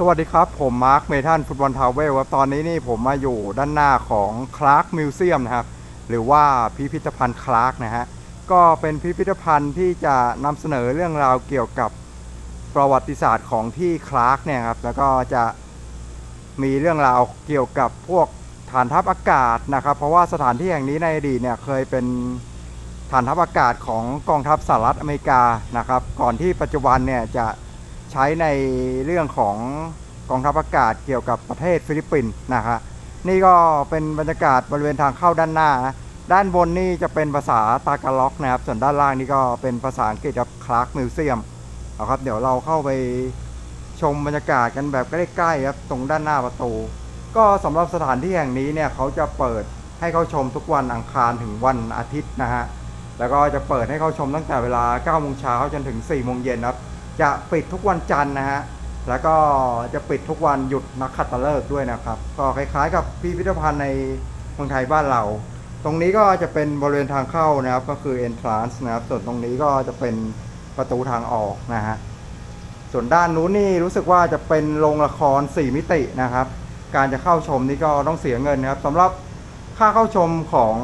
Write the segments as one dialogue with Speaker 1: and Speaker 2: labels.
Speaker 1: สวัสดีครับ ผมมาร์คเมทันฟุตบอลทาวเวลครับ ตอนนี้นี่ผมมาอยู่ด้านหน้าของคลาร์กมิวเซียมนะครับ หรือว่าพิพิธภัณฑ์คลาร์กนะฮะ ก็เป็นพิพิธภัณฑ์ที่จะนำเสนอเรื่องราวเกี่ยวกับประวัติศาสตร์ของที่คลาร์กเนี่ยครับ แล้วก็จะมีเรื่องราวเกี่ยวกับพวกฐานทัพอากาศนะครับ เพราะว่าสถานที่แห่งนี้ในอดีตเนี่ยเคยเป็นฐานทัพอากาศของกองทัพสหรัฐอเมริกานะครับ ก่อนที่ปัจจุบันเนี่ยจะ ช้ในเรื่องของกองทัพอากาศเกี่ยวกับประเทศฟิลิปปินส์นะครับนี่ก็เป็นบรรยากาศบริเวณทางเข้าด้านหน้านะด้านบนนี่จะเป็นภาษาตากาล็อกนะครับ ส่วนด้านล่างนี่ก็เป็นภาษาอังกฤษครับคลาร์กมิวเซียมเอาครับ เดี๋ยวเราเข้าไปชมบรรยากาศกันแบบใกล้ๆครับตรงด้านหน้าประตู ก็สำหรับสถานที่แห่งนี้เนี่ยเขาจะเปิดให้เข้าชมทุกวันอังคารถึงวันอาทิตย์นะฮะแล้วก็จะเปิดให้เข้าชมตั้งแต่เวลา9โมงเช้าจนถึง4โมงเย็นครับ จะปิดทุกวันจันทร์นะฮะ แล้วก็จะปิดทุกวันหยุดนักขัตฤกษ์ด้วยนะครับ ก็คล้ายๆ กับพิพิธภัณฑ์ในเมืองไทยบ้านเรา ตรงนี้ก็จะเป็นบริเวณทางเข้านะครับ ก็คือ entrance นะครับ ส่วนตรงนี้ก็จะเป็นประตูทางออกนะฮะ ส่วนด้านนู้นนี่รู้สึกว่าจะเป็นโรงละคร 4 มิตินะครับ การจะเข้าชมนี่ก็ต้องเสียเงินนะครับสำหรับค่าเข้าชมของ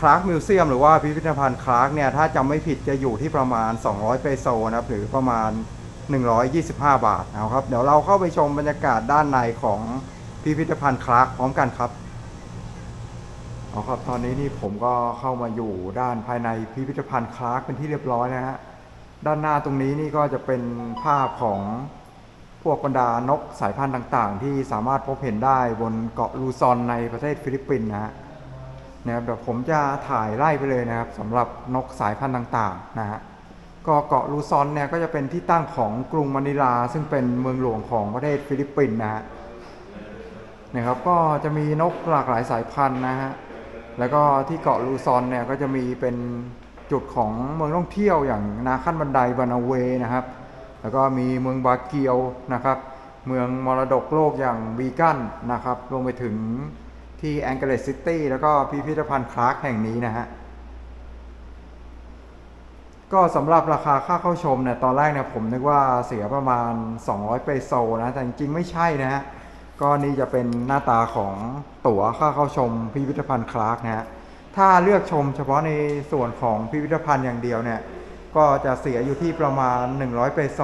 Speaker 1: คลาร์กมิวเซียมหรือว่าพิพิธภัณฑ์คลาร์กเนี่ยถ้าจำไม่ผิดจะอยู่ที่ประมาณ 200 เปโซนะครับหรือประมาณ 125 บาทเอาครับ เดี๋ยวเราเข้าไปชมบรรยากาศด้านในของพิพิธภัณฑ์คลาร์กพร้อมกันครับเอาครับตอนนี้นี่ผมก็เข้ามาอยู่ด้านภายในพิพิธภัณฑ์คลาร์กเป็นที่เรียบร้อยนะฮะด้านหน้าตรงนี้นี่ก็จะเป็นภาพของพวกบรรดานกสายพันธุ์ต่างๆ ที่สามารถพบเห็นได้บนเกาะลูซอนในประเทศฟิลิปปินส์นะฮะ นะครับเดี๋ยวผมจะถ่ายไล่ไปเลยนะครับสำหรับนกสายพันธุ์ต่างๆนะฮะก็เกาะลูซอนเนี่ยก็จะเป็นที่ตั้งของกรุงมะนิลา ซึ่งเป็นเมืองหลวงของประเทศฟิลิปปินส์นะฮะนะครับก็จะมีนกหลากหลายสายพันธุ์นะฮะแล้วก็ที่เกาะลูซอนเนี่ยก็จะมีเป็นจุดของเมืองท่องเที่ยวอย่างนาขั้นบันไดบานาเวนะครับ แล้วก็มีเมืองบาเกียวนะครับ เมืองมรดกโลกอย่างบีกันนะครับรวมไปถึง ที่แองเก e ซิตี้แล้วก็พิพิธภัณฑ์คลาร์กแห่งนี้นะฮะ ก็สำหรับราคาค่าเข้าชมเนี่ยตอนแรกเนี่ยผมนึกว่าเสียประมาณ 200 เปโซนะ แต่จริงๆไม่ใช่นะฮะ ก็นี่จะเป็นหน้าตาของตั๋วค่าเข้าชมพิพิธภัณฑ์คลาร์กนะฮะ ถ้าเลือกชมเฉพาะในส่วนของพิพิธภัณฑ์อย่างเดียวเนี่ย ก็จะเสียอยู่ที่ประมาณ 100 เปโซ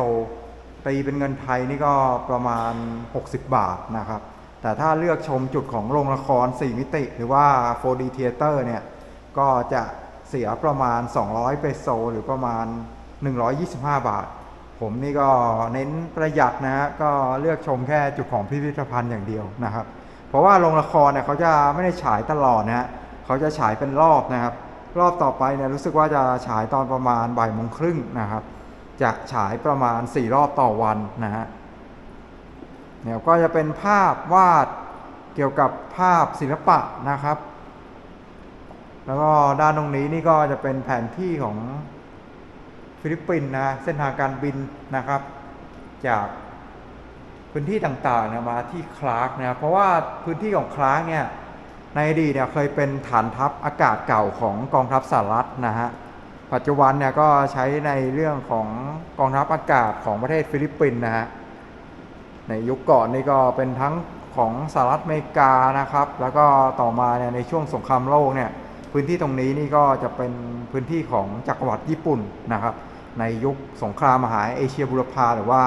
Speaker 1: ตีเป็นเงินไทยนี่ก็ประมาณ 60 บาทนะครับ แต่ถ้าเลือกชมจุดของโรงละคร 4 มิติ หรือว่า 4D Theater เนี่ย ก็จะเสียประมาณ 200 เปโซ หรือประมาณ 125 บาท ผมนี่ก็เน้นประหยัดนะฮะ ก็เลือกชมแค่จุดของพิพิธภัณฑ์อย่างเดียวนะครับ เพราะว่าโรงละครเนี่ยเขาจะไม่ได้ฉายตลอดนะฮะ เขาจะฉายเป็นรอบนะครับ รอบต่อไปเนี่ยรู้สึกว่าจะฉายตอนประมาณบ่ายโมงครึ่งนะครับ จะฉายประมาณ 4 รอบต่อวันนะฮะ เนี่ยก็จะเป็นภาพวาดเกี่ยวกับภาพศิลปะนะครับ แล้วก็ด้านตรงนี้นี่ก็จะเป็นแผนที่ของฟิลิปปินส์นะเส้นทางการบินนะครับ จากพื้นที่ต่างๆมาที่คลาร์กนะเพราะว่าพื้นที่ของคลาร์กเนี่ยในอดีตเนี่ยเคยเป็นฐานทัพอากาศเก่าของกองทัพสหรัฐนะฮะปัจจุบันเนี่ยก็ใช้ในเรื่องของกองทัพอากาศของประเทศฟิลิปปินส์นะฮะ ในยุคก่อนนี่ก็เป็นทั้งของสหรัฐอเมริกานะครับ แล้วก็ต่อมาเนี่ยในช่วงสงครามโลกเนี่ยพื้นที่ตรงนี้นี่ก็จะเป็นพื้นที่ของจักรวรรดิญี่ปุ่นนะครับ ในยุคสงครามมหาเอเชียบุรพาหรือว่า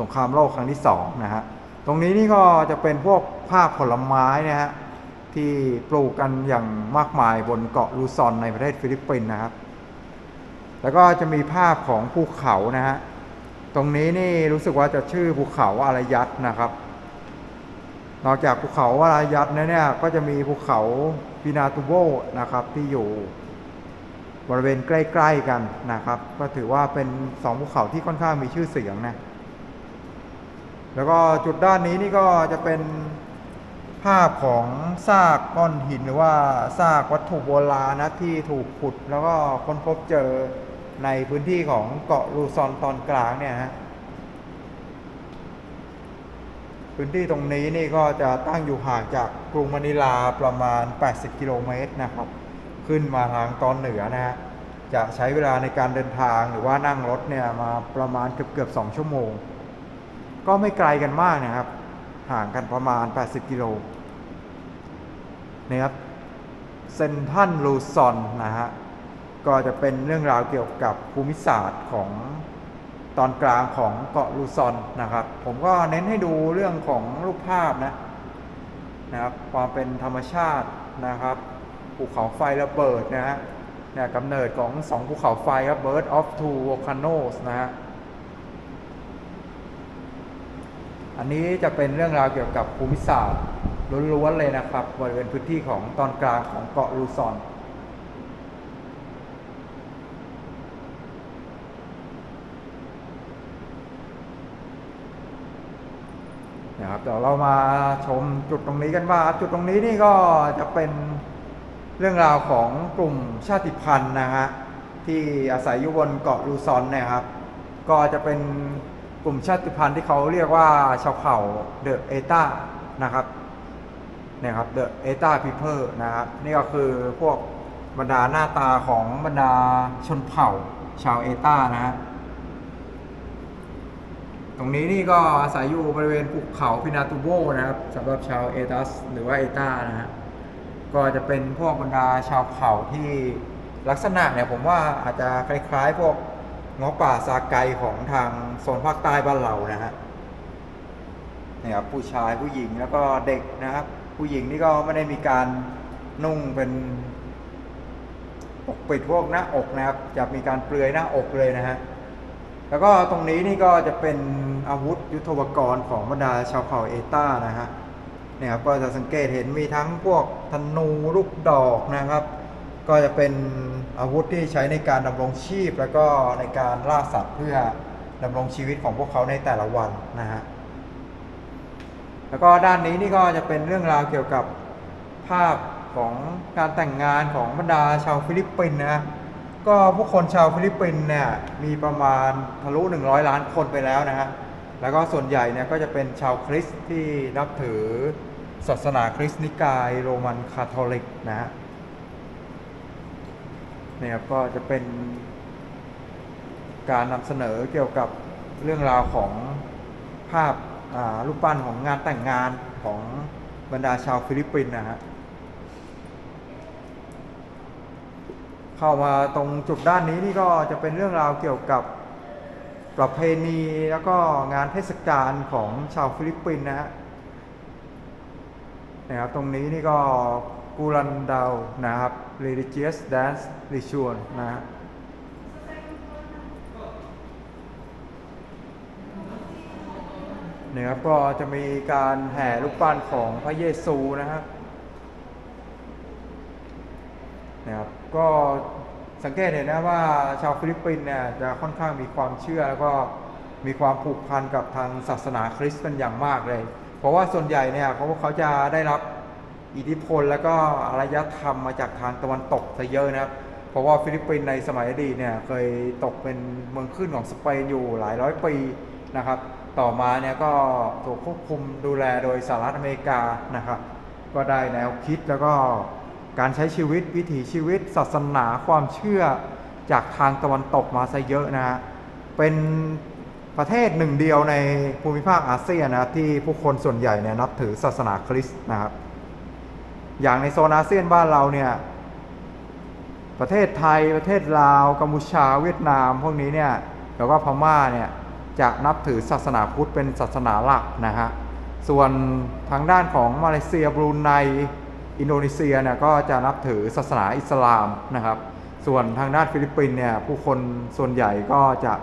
Speaker 1: สงครามโลกครั้งที่สองนะฮะตรงนี้นี่ก็จะเป็นพวกภาพผลไม้นะฮะที่ปลูกกันอย่างมากมายบนเกาะลูซอนในประเทศฟิลิปปินส์นะครับ แล้วก็จะมีภาพของภูเขานะฮะ ตรงนี้นี่รู้สึกว่าจะชื่อภูเขาอารยัตนะครับ นอกจากภูเขาอารยัตเนี่ยเนี่ยก็จะมีภูเขาปินาตูโบนะครับที่อยู่บริเวณใกล้ ๆกันนะครับ ก็ถือว่าเป็นสองภูเขาที่ค่อนข้างมีชื่อเสียงนะแล้วก็จุดด้านนี้นี่ก็จะเป็นภาพของซากก้อนหินหรือว่าซากวัตถุโบราณนะที่ถูกขุดแล้วก็ค้นพบเจอ ในพื้นที่ของเกาะลูซอนตอนกลางเนี่ยฮะพื้นที่ตรงนี้นี่ก็จะตั้งอยู่ห่างจากกรุงมะนิลาประมาณ 80 กิโลเมตรนะครับ ขึ้นมาทางตอนเหนือนะฮะจะใช้เวลาในการเดินทางหรือว่านั่งรถเนี่ยมาประมาณเกือบเกือบๆ2ชั่วโมง ก็ไม่ไกลกันมากนะครับ ห่างกันประมาณ 80 กิโลนะครับเซนทันลูซอนนะฮะ ก็จะเป็นเรื่องราวเกี่ยวกับภูมิศาสตร์ของตอนกลางของเกาะลูซอนนะครับ ผมก็เน้นให้ดูเรื่องของรูปภาพนะนะครับความเป็นธรรมชาตินะครับภูเขาไฟระเบิดนะฮะเนี่ยกำเนิดของสองภูเขาไฟครับ Bird of Two Volcanoes นะฮะอันนี้จะเป็นเรื่องราวเกี่ยวกับภูมิศาสตร์ล้วนๆเลยนะครับบริเวณพื้นที่ของตอนกลางของเกาะลูซอน นะครับเดี๋ยวเรามาชมจุดตรงนี้กันว่าจุดตรงนี้นี่ก็จะเป็นเรื่องราวของกลุ่มชาติพันธุ์นะฮะที่อาศัยอยู่บนเกาะลูซอนนี่ยครับ ก็จะเป็นกลุ่มชาติพันธุ์ที่เขาเรียกว่าชาวเผ่าเดอะเอตานะครับเนี่ยครับเดอะเอตาพีเพิลนะครับนี่ก็คือพวกบรรดาหน้าตาของบรรดาชนเผ่าชาวเอต้านะฮะ ตรงนี้นี่ก็อาศัยอยู่บริเวณภูเขาพินาตูโบนะครับสำหรับชาวเอตัสหรือว่าเอตานะฮะก็จะเป็นพวกบรรดาชาวเผ่าที่ลักษณะเนี่ยผมว่าอาจจะคล้ายๆ พวกงอป่าซาไกของทางโซนภาคใต้บ้านเรานะฮะเนี่ยครับผู้ชายผู้หญิงแล้วก็เด็กนะครับ ผู้หญิงนี่ก็ไม่ได้มีการนุ่งเป็นปกปิดพวกหน้าอกนะครับ จะมีการเปลือยหน้าอกเลยนะฮะ แล้วก็ตรงนี้นี่ก็จะเป็นอาวุธยุทโธปกรณ์ของบรรดาชาวเผ่าเอต้านะฮะเนี่ยครับก็จะสังเกตเห็นมีทั้งพวกธนูลูกดอกนะครับ ก็จะเป็นอาวุธที่ใช้ในการดำรงชีพ แล้วก็ในการล่าสัตว์เพื่อดำรงชีวิตของพวกเขาในแต่ละวันนะฮะแล้วก็ด้านนี้นี่ก็จะเป็นเรื่องราวเกี่ยวกับภาพของการแต่งงานของบรรดาชาวฟิลิปปินส์นะฮะ ก็ผู้คนชาวฟิลิปปินส์เนี่ยมีประมาณทะลุ 100 ล้านคนไปแล้วนะฮะ แล้วก็ส่วนใหญ่เนี่ยก็จะเป็นชาวคริสต์ที่นับถือศาสนาคริสต์นิกายโรมันคาทอลิกนะฮะเนี่ยครับก็จะเป็นการนำเสนอเกี่ยวกับเรื่องราวของภาพรูปปั้นของงานแต่งงานของบรรดาชาวฟิลิปปินส์นะฮะ เข้ามาตรงจุดด้านนี้นี่ก็จะเป็นเรื่องราวเกี่ยวกับประเพณีแล้วก็งานเทศกาลของชาวฟิลิปปินส์นะฮะนะครับตรงนี้นี่ก็กูรันดาวนะครับ religious dance ritual นะฮะเนี่ยครับก็จะมีการแห่รูปปั้นของพระเยซูนะครับ นะครับ ก็สังเกตเห็นนะว่าชาวฟิลิปปินส์เนี่ยจะค่อนข้างมีความเชื่อแล้วก็มีความผูกพันกับทางศาสนาคริสต์เป็นอย่างมากเลย เพราะว่าส่วนใหญ่เนี่ยเขาเขาจะได้รับอิทธิพลแล้วก็อารยธรรมมาจากทางตะวันตกซะเยอะนะครับ เพราะว่าฟิลิปปินส์ในสมัยอดีตเนี่ยเคยตกเป็นเมืองขึ้นของสเปนอยู่หลายร้อยปีนะครับ ต่อมาเนี่ยก็ถูกควบคุมดูแลโดยสหรัฐอเมริกานะครับ ก็ได้แนวคิดแล้วก็ การใช้ชีวิตวิถีชีวิต ศาสนาความเชื่อจากทางตะวันตกมาซะเยอะนะฮะเป็นประเทศหนึ่งเดียวในภูมิภาคอาเซียนนะที่ผู้คนส่วนใหญ่เนี่ยนับถือศาสนาคริสต์นะครับ อย่างในโซนอาเซียนบ้านเราเนี่ยประเทศไทยประเทศลาวกัมพูชาเวียดนาม พวกนี้เนี่ยแล้วก็พม่าเนี่ยจะนับถือศาสนาพุทธเป็นศาสนาหลักนะฮะส่วนทางด้านของมาเลเซียบรูไน อินโดนีเซียเนี่ยก็จะนับถือศาสนาอิสลามนะครับ ส่วนทางด้านฟิลิปปินส์เนี่ยผู้คนส่วนใหญ่ก็จะ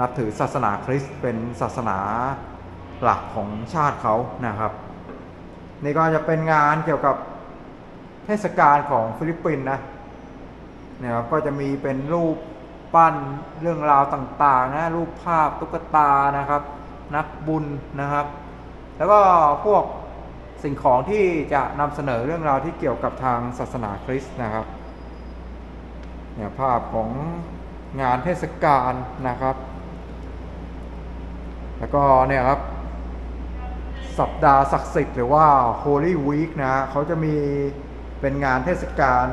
Speaker 1: นับถือศาสนาคริสต์เป็นศาสนาหลักของชาติเขานะครับ นี่ก็จะเป็นงานเกี่ยวกับเทศกาลของฟิลิปปินส์นะนะครับก็จะมีเป็นรูปปั้นเรื่องราวต่างๆนะรูปภาพตุ๊กตานะครับ นักบุญนะครับ แล้วก็พวก สิ่งของที่จะนำเสนอเรื่องราวที่เกี่ยวกับทางศาสนาคริสต์นะครับเนี่ยภาพของงานเทศกาลนะครับ แล้วก็เนี่ยครับสัปดาห์ศักดิ์สิทธิ์หรือว่า Holy Week นะเขาจะมีเป็นงานเทศกาล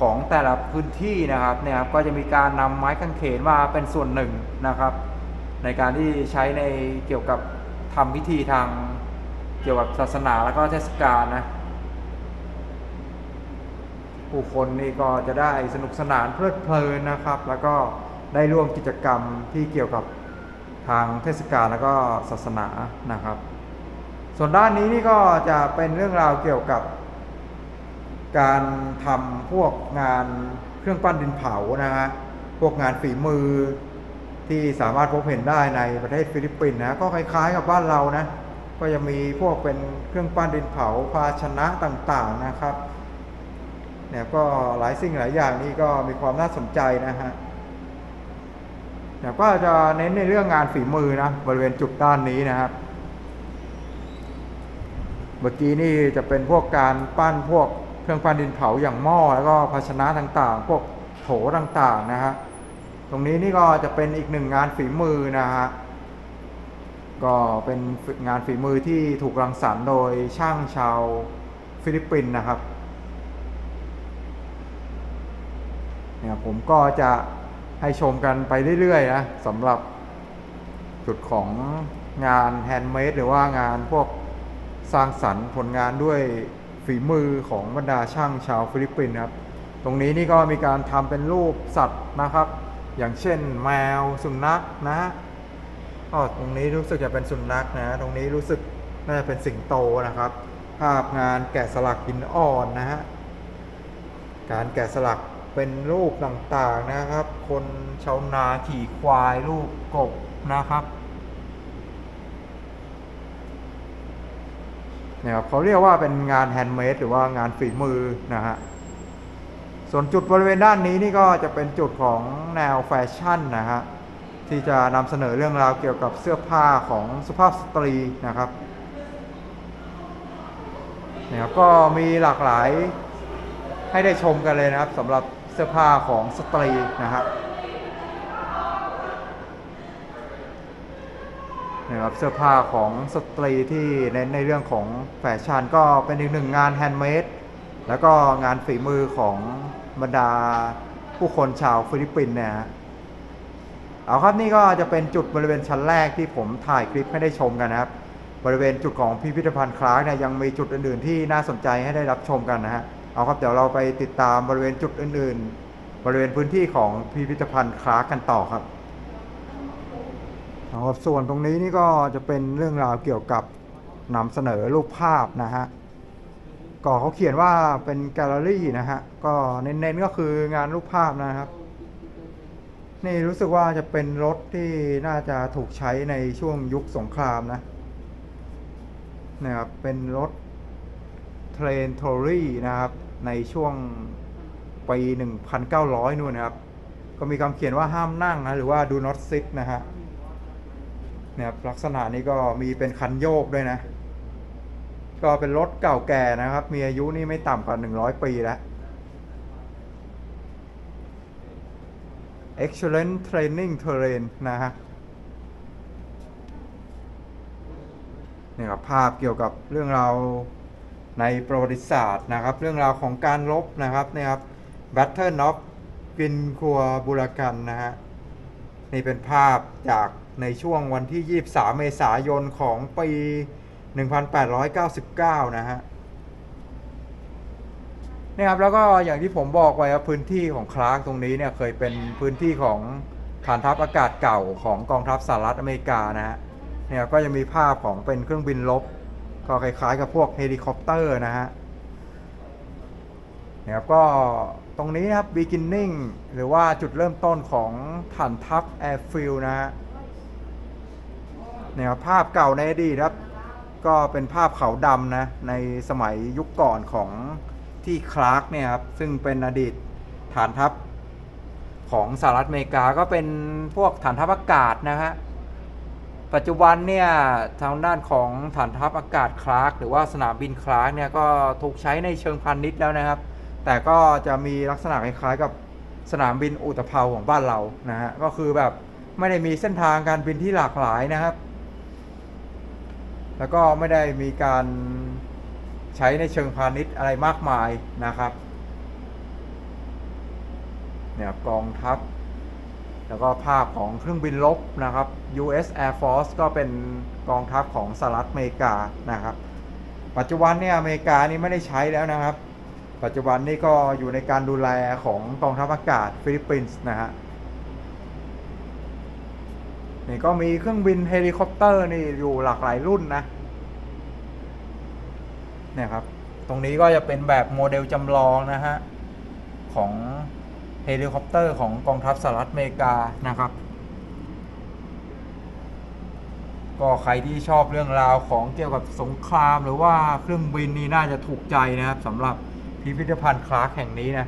Speaker 1: ของแต่ละพื้นที่นะครับเนี่ยครับก็จะมีการนำไม้กางเขนมาเป็นส่วนหนึ่งนะครับ ในการที่ใช้ในเกี่ยวกับทำ
Speaker 2: พิธีทาง เกี่ยวกับศาสนาแล้วก็เทศกาลนะ ผู้คนนี่ก็จะได้สนุกสนานเพลิดเพลินนะครับ แล้วก็ได้ร่วมกิจกรรมที่เกี่ยวกับทางเทศกาลแล้วก็ศาสนานะครับ ส่วนด้านนี้นี่ก็จะเป็นเรื่องราวเกี่ยวกับ การทำพวกงานเครื่องปั้นดินเผานะฮะพวกงานฝีมือที่สามารถพบเห็นได้ในประเทศฟิลิปปินส์นะก็คล้ายๆกับบ้านเรานะ ก็จะมีพวกเป็นเครื่องปั้นดินเผาภาชนะต่างๆนะครับเนี่ยก็หลายสิ่งหลายอย่างนี่ก็มีความน่าสนใจนะฮะเนี่ยก็จะเน้นในเรื่องงานฝีมือนะบริเวณจุดด้านนี้นะครับ เมื่อกี้นี่จะเป็นพวกการปั้นพวกเครื่องปั้นดินเผาอย่างหม้อแล้วก็ภาชนะต่างๆ พวกโถต่างๆนะฮะตรงนี้นี่ก็จะเป็นอีกหนึ่งงานฝีมือนะฮะ ก็เป็นงานฝีมือที่ถูกรังสรรค์โดยช่างชาวฟิลิปปินส์นะครับเนี่ยผมก็จะให้ชมกันไปเรื่อยๆนะสำหรับจุดของงานแฮนด์เมดหรือว่างานพวกสร้างสรรค์ผลงานด้วยฝีมือของบรรดาช่างชาวฟิลิปปินส์ครับ ตรงนี้นี่ก็มีการทำเป็นรูปสัตว์นะครับ อย่างเช่นแมวสุนัขนะ ฮะก็ตรงนี้รู้สึกจะเป็นสุนัขนะ ตรงนี้รู้สึกน่าจะเป็นสิงโตนะครับ ภาพงานแกะสลักหินอ่อนนะฮะ การแกะสลักเป็นรูปต่างๆนะครับ คนชาวนาขี่ควายรูปกบนะครับเนี่ยครับเขาเรียกว่าเป็นงานแฮนด์เมดหรือว่างานฝีมือนะฮะ ส่วนจุดบริเวณด้านนี้นี่ก็จะเป็นจุดของแนวแฟชั่นนะฮะ ที่จะนำเสนอเรื่องราวเกี่ยวกับเสื้อผ้าของสุภาพสตรีนะครับเนี่ยครับก็มีหลากหลายให้ได้ชมกันเลยนะครับสำหรับเสื้อผ้าของสตรีนะฮะนะครับเสื้อผ้าของสตรีที่เน้นในเรื่องของแฟชั่นก็เป็นอีกหนึ่งงานแฮนด์เมดแล้วก็งานฝีมือของบรรดาผู้คนชาวฟิลิปปินส์นี่ยฮะ เอาครับนี่ก็จะเป็นจุดบริเวณชั้นแรกที่ผมถ่ายคลิปให้ได้ชมกันนะครับ บริเวณจุดของพิพิธภัณฑ์คลาร์กเนี่ยยังมีจุดอื่นๆ ที่น่าสนใจให้ได้รับชมกันนะฮะเอาครับเดี๋ยวเราไปติดตามบริเวณจุดอื่นๆ บริเวณพื้นที่ของพิพิธภัณฑ์คลาร์กกันต่อครับเอาครับส่วนตรงนี้นี่ก็จะเป็นเรื่องราวเกี่ยวกับนำเสนอรูปภาพนะฮะก็เขาเขียนว่าเป็นแกลเลอรี่นะฮะก็เน้นๆก็คืองานรูปภาพนะครับ นี่รู้สึกว่าจะเป็นรถที่น่าจะถูกใช้ในช่วงยุคสงครามนะนะครับเป็นรถเทรนโทรี่นะครับ ในช่วงปี 1,900 นู่นนะครับ ก็มีคำเขียนว่าห้ามนั่งนะหรือว่า do not sit นะฮะเนี่ยครับลักษณะนี้ก็มีเป็นคันโยกด้วยนะ ก็เป็นรถเก่าแก่นะครับ มีอายุนี่ไม่ต่ำกว่า 100 ปีแล้ว excellent training terrain นะฮะนี่ครับภาพเกี่ยวกับเรื่องราวในประวัติศาสตร์นะครับ เรื่องราวของการรบนะครับนี่ครับ Battle of กินครัวบุรกันนะฮะนี่เป็นภาพจากในช่วงวันที่ 23 เมษายนของปี 1899 นะฮะ นี่ยครับแล้วก็อย่างที่ผมบอกไว้ว่าพื้นที่ของคลาร์กตรงนี้เนี่ยเคยเป็นพื้นที่ของฐานทัพอากาศเก่าของกองทัพสหรัฐอเมริกานะฮะเนี่ยก็จะมีภาพของเป็นเครื่องบินลบ ก็คล้ายๆกับพวกเฮลิคอปเตอร์นะฮะเนี่ยครับก็ตรงนี้นะครับ beginning หรือว่าจุดเริ่มต้นของฐานทัพแอร์ฟิลนะฮะเนี่ยครับภาพเก่าในอดีตครับ ก็เป็นภาพขาวดำนะ ในสมัยยุคก่อนของ ที่คลาร์กเนี่ยครับ ซึ่งเป็นอดีตฐานทัพของสหรัฐอเมริกาก็เป็นพวกฐานทัพอากาศนะฮะปัจจุบันเนี่ยทางด้านของฐานทัพอากาศคลาร์กหรือว่าสนามบินคลาร์กเนี่ยก็ถูกใช้ในเชิงพาณิชย์แล้วนะครับ แต่ก็จะมีลักษณะคล้ายๆกับสนามบินอุตภาของบ้านเรานะฮะก็คือแบบไม่ได้มีเส้นทางการบินที่หลากหลายนะครับ แล้วก็ไม่ได้มีการ ใช้ในเชิงพาณิชย์อะไรมากมายนะครับ เนี่ยกองทัพ แล้วก็ภาพของเครื่องบินรบนะครับ US Air Force ก็เป็นกองทัพของสหรัฐอเมริกานะครับ ปัจจุบันเนี่ยอเมริกานี่ไม่ได้ใช้แล้วนะครับ ปัจจุบันนี่ก็อยู่ในการดูแลของกองทัพอากาศฟิลิปปินส์นะฮะนี่ก็มีเครื่องบินเฮลิคอปเตอร์นี่อยู่หลากหลายรุ่นนะ เนี่ยครับ ตรงนี้ก็จะเป็นแบบโมเดลจำลองนะฮะ ของเฮลิคอปเตอร์ของกองทัพสหรัฐอเมริกานะครับ ก็ใครที่ชอบเรื่องราวของเกี่ยวกับสงครามหรือว่าเครื่องบินนี่น่าจะถูกใจนะครับสำหรับพิพิธภัณฑ์คลาร์กแห่งนี้นะ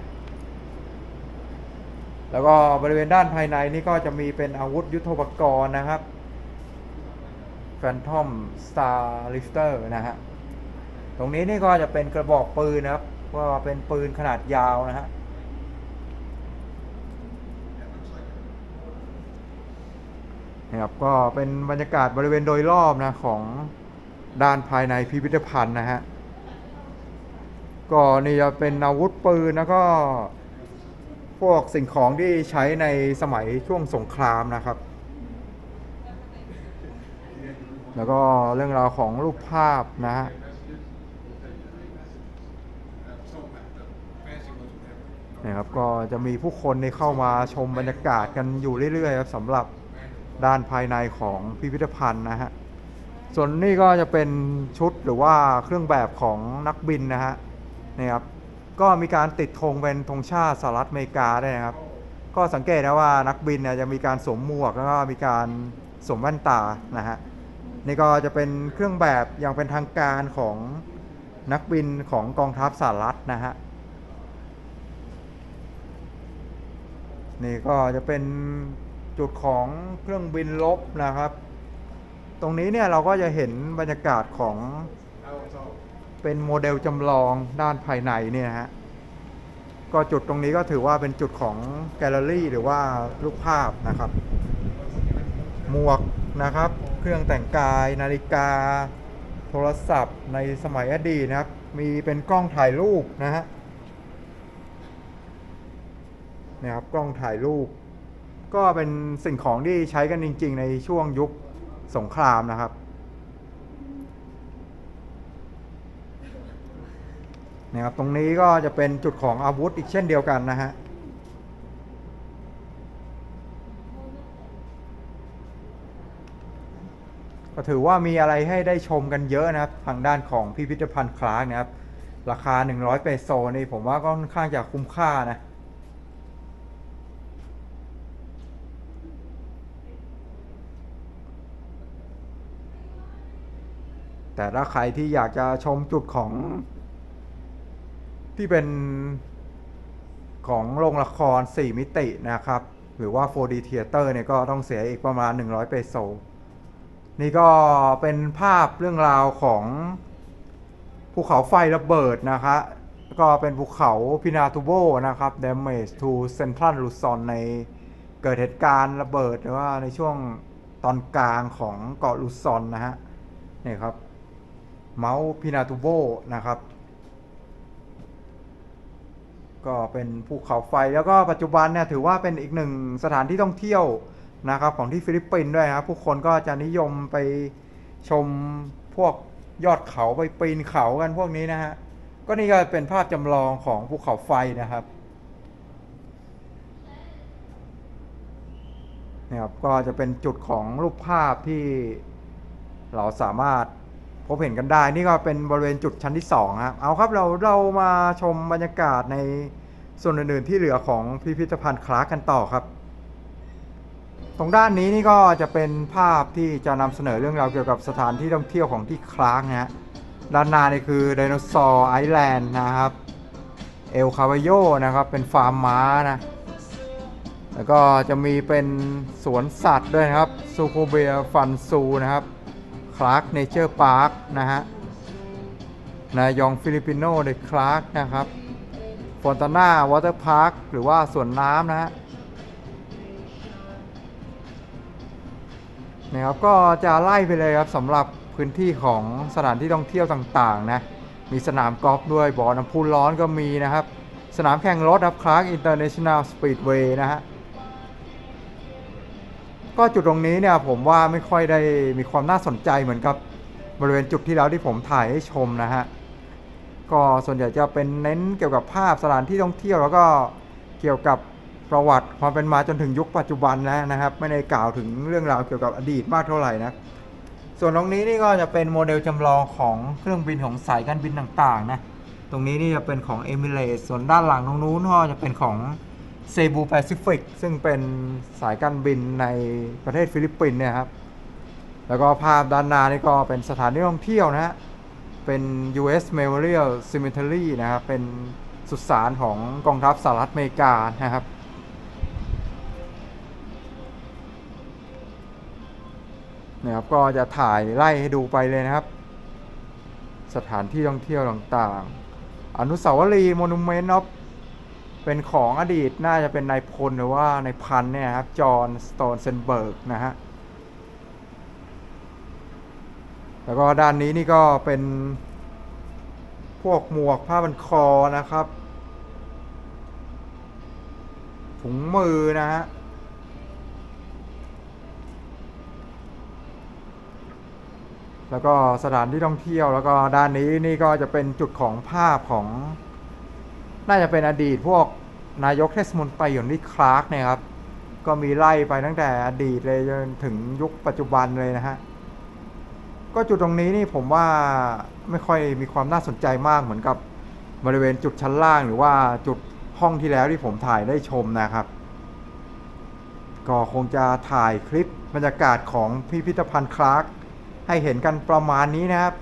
Speaker 2: แล้วก็บริเวณด้านภายในนี่ก็จะมีเป็นอาวุธยุทโธปกรณ์นะครับ Phantom Star Lifter นะฮะ ตรงนี้นี่ก็จะเป็นกระบอกปืนนะครับว่าเป็นปืนขนาดยาวนะฮะนะครับก็เป็นบรรยากาศบริเวณโดยรอบนะของด้านภายในพิพิธภัณฑ์นะฮะก็นี่จะเป็นอาวุธปืนแล้วก็พวกสิ่งของที่ใช้ในสมัยช่วงสงครามนะครับ แล้วก็เรื่องราวของรูปภาพนะฮะ นะครับก็จะมีผู้คนในเข้ามาชมบรรยากาศกันอยู่เรื่อยๆครับสำหรับด้านภายในของพิพิธภัณฑ์นะฮะส่วนนี้ก็จะเป็นชุดหรือว่าเครื่องแบบของนักบินนะฮะนี่ครับก็มีการติดธงเป็นธงชาติสหรัฐอเมริกาด้วยนะครับ ก็สังเกตนะว่านักบินเนี่ยจะมีการสวมหมวกแล้วก็มีการสวมแว่นตานะฮะนี่ก็จะเป็นเครื่องแบบอย่างเป็นทางการของนักบินของกองทัพสหรัฐนะฮะ นี่ก็จะเป็นจุดของเครื่องบินลบนะครับ ตรงนี้เนี่ยเราก็จะเห็นบรรยากาศของเป็นโมเดลจำลองด้านภายในเนี่ยฮะ ก็จุดตรงนี้ก็ถือว่าเป็นจุดของแกลเลอรี่หรือว่ารูปภาพนะครับ หมวกนะครับ เครื่องแต่งกาย นาฬิกา โทรศัพท์ในสมัยอดีตนะครับ มีเป็นกล้องถ่ายรูปนะฮะ นะครับกล้องถ่ายรูป ก็เป็นสิ่งของที่ใช้กันจริง ๆ ในช่วงยุคสงครามนะครับนะครับตรงนี้ก็จะเป็นจุดของอาวุธอีกเช่นเดียวกันนะฮะก็ถือว่ามีอะไรให้ได้ชมกันเยอะนะครับ ทางด้านของพิพิธภัณฑ์คลาร์กนะครับ ราคา 100 เปโซนี่ผมว่าก็ค่อนข้างจะคุ้มค่านะ แต่ถ้าใครที่อยากจะชมจุดของที่เป็นของโรงละคร 4 มิตินะครับ หรือว่า 4D Theater เนี่ยก็ต้องเสียอีกประมาณ 100 เปโซ นี่ก็เป็นภาพเรื่องราวของภูเขาไฟระเบิดนะคะก็เป็นภูเขาพินาทูโบนะครับ damage to central Luzon ในเกิดเหตุการณ์ระเบิดหรือว่าในช่วงตอนกลางของเกาะลูซอนนะฮะนี่ครับ เมาส์พินาตูโบนะครับ ก็เป็นภูเขาไฟแล้วก็ปัจจุบันเนี่ยถือว่าเป็นอีกหนึ่งสถานที่ท่องเที่ยวนะครับของที่ฟิลิปปินส์ด้วยครับผู้คนก็จะนิยมไปชมพวกยอดเขาไปปีนเขากันพวกนี้นะฮะก็นี่ก็เป็นภาพจำลองของภูเขาไฟนะครับเนี่ยครับก็จะเป็นจุดของรูปภาพที่เราสามารถ พบเห็นกันได้นี่ก็เป็นบริเวณจุดชั้นที่2ครับเอาครับเราเรามาชมบรรยากาศในส่วนอื่นๆที่เหลือของพิพิธภัณฑ์คลาร์กันต่อครับ ตรงด้านนี้นี่ก็จะเป็นภาพที่จะนำเสนอเรื่องราวเกี่ยวกับสถานที่ท่องเที่ยวของที่คลาร์กนะฮะด้านหน้านี่คือไดโนเสาร์ไอแลนด์นะครับเอลคา a โยนะครับเป็นฟาร์มม้านะแล้วก็จะมีเป็นสวนสัตว์ด้วยนะครับซูโคเบียฟันซูนะครับาร์กเนเจอร์พาร์คนะฮะนายองฟิลิปปิโนเดคลาร์กนะครับฟอนตานาวอเตอร์พาร์คหรือว่าสวนน้ำนะฮะนะครับก็จะไล่ไปเลยครับสำหรับพื้นที่ของสถานที่ท่องเที่ยวต่างๆนะมีสนามกอล์ฟด้วยบ่อน้ำพุร้อนก็มีนะครับ สนามแข่งรถครับคลาร์กอินเตอร์เนชั่นแนลสปีดเวย์นะฮะ
Speaker 1: ก็จุดตรงนี้เนี่ยผมว่าไม่ค่อยได้มีความน่าสนใจเหมือนกับบริเวณจุดที่แล้วที่ผมถ่ายให้ชมนะฮะก็ส่วนใหญ่จะเป็นเน้นเกี่ยวกับภาพสถานที่ท่องเที่ยวแล้วก็เกี่ยวกับประวัติความเป็นมาจนถึงยุคปัจจุบันแล้วนะครับ ไม่ได้กล่าวถึงเรื่องราวเกี่ยวกับอดีตมากเท่าไหร่นะส่วนตรงนี้นี่ก็จะเป็นโมเดลจำลองของเครื่องบินของสายการบินต่างๆนะตรงนี้นี่จะเป็นของเอมิเรตส่วนด้านหลังตรงนู้นก็จะเป็นของ เซบูแปซิฟิกซึ่งเป็นสายการบินในประเทศฟิลิปปินส์เนี่ยครับ แล้วก็ภาพด้านหน้านี่ก็เป็นสถานที่ท่องเที่ยวนะฮะ เป็น US Memorial Cemetery นะครับ เป็นสุสานของกองทัพสหรัฐอเมริกานะครับเนี่ยครับก็จะถ่ายไล่ให้ดูไปเลยนะครับ สถานที่ท่องเที่ยวต่างๆ อนุสาวรีย์โมนูเมนต์อ เป็นของอดีตน่าจะเป็นนายพลหรือว่านายพันเนี่ยครับ จอห์นสโตนเซนเบิร์กนะฮะ แล้วก็ด้านนี้นี่ก็เป็นพวกหมวกผ้าบันคอนะครับ ถุงมือนะฮะแล้วก็สถานที่ท่องเที่ยวแล้วก็ด้านนี้นี่ก็จะเป็นจุดของภาพของ น่าจะเป็นอดีตพวกนายกเทศมนตรีอย่างนี่คลาร์กเนี่ยครับ ก็มีไล่ไปตั้งแต่อดีตเลยจนถึงยุคปัจจุบันเลยนะฮะ ก็จุดตรงนี้นี่ผมว่าไม่ค่อยมีความน่าสนใจมากเหมือนกับบริเวณจุดชั้นล่างหรือว่าจุดห้องที่แล้วที่ผมถ่ายได้ชมนะครับ ก็คงจะถ่ายคลิปบรรยากาศของพิพิธภัณฑ์คลาร์กให้เห็นกันประมาณนี้นะครับ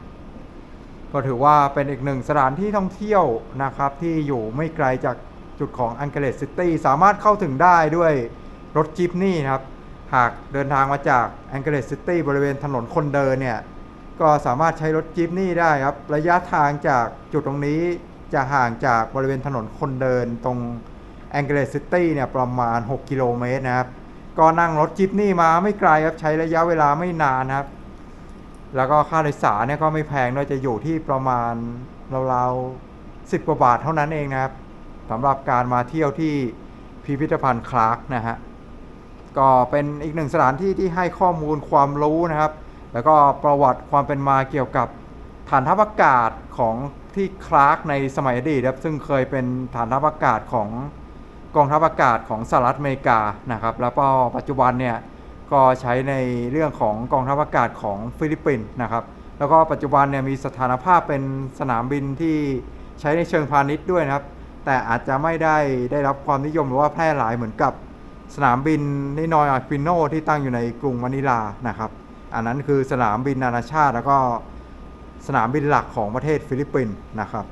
Speaker 1: ก็ถือว่าเป็นอีกหนึ่งสถานที่ท่องเที่ยวนะครับที่อยู่ไม่ไกลจากจุดของอังเกลสซิตี้สามารถเข้าถึงได้ด้วยรถจิปนี่นะครับ หากเดินทางมาจากแองเกลสซิตี้บริเวณถนนคนเดินเนี่ย ก็สามารถใช้รถจิปนี่ได้ครับ ระยะทางจากจุดตรงนี้จะห่างจากบริเวณถนนคนเดินตรงแองเกลสซิตี้เนี่ยประมาณ 6 กิโลเมตรนะครับ ก็นั่งรถจิปนี่มาไม่ไกลครับใช้ระยะเวลาไม่นานนะครับ แล้วก็ค่าโดยสารเนี่ยก็ไม่แพงด้วยจะอยู่ที่ประมาณราวๆสิบกว่าบาทเท่านั้นเองนะครับสำหรับการมาเที่ยวที่พิพิธภัณฑ์คลาร์กนะฮะก็เป็นอีกหนึ่งสถานที่ที่ให้ข้อมูลความรู้นะครับ แล้วก็ประวัติความเป็นมาเกี่ยวกับฐานทัพอากาศของที่คลาร์กในสมัยอดีตครับซึ่งเคยเป็นฐานทัพอากาศของกองทัพอากาศของสหรัฐอเมริกานะครับ แล้วก็ปัจจุบันเนี่ย ก็ใช้ในเรื่องของกองทัพอากาศของฟิลิปปินส์นะครับ แล้วก็ปัจจุบันเนี่ยมีสถานภาพเป็นสนามบินที่ใช้ในเชิงพาณิชย์ด้วยนะครับ แต่อาจจะไม่ได้ได้รับความนิยมหรือว่าแพร่หลายเหมือนกับสนามบินนินอยอาควิโนที่ตั้งอยู่ในกรุงมะนิลานะครับ อันนั้นคือสนามบินนานาชาติ แล้วก็สนามบินหลักของประเทศฟิลิปปินส์นะครับ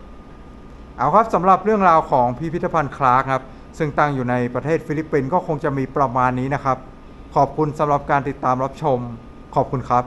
Speaker 1: เอาครับสำหรับเรื่องราวของพิพิธภัณฑ์คลาร์กครับซึ่งตั้งอยู่ในประเทศฟิลิปปินส์ก็คงจะมีประมาณนี้นะครับ ขอบคุณสำหรับการติดตามรับชม ขอบคุณครับ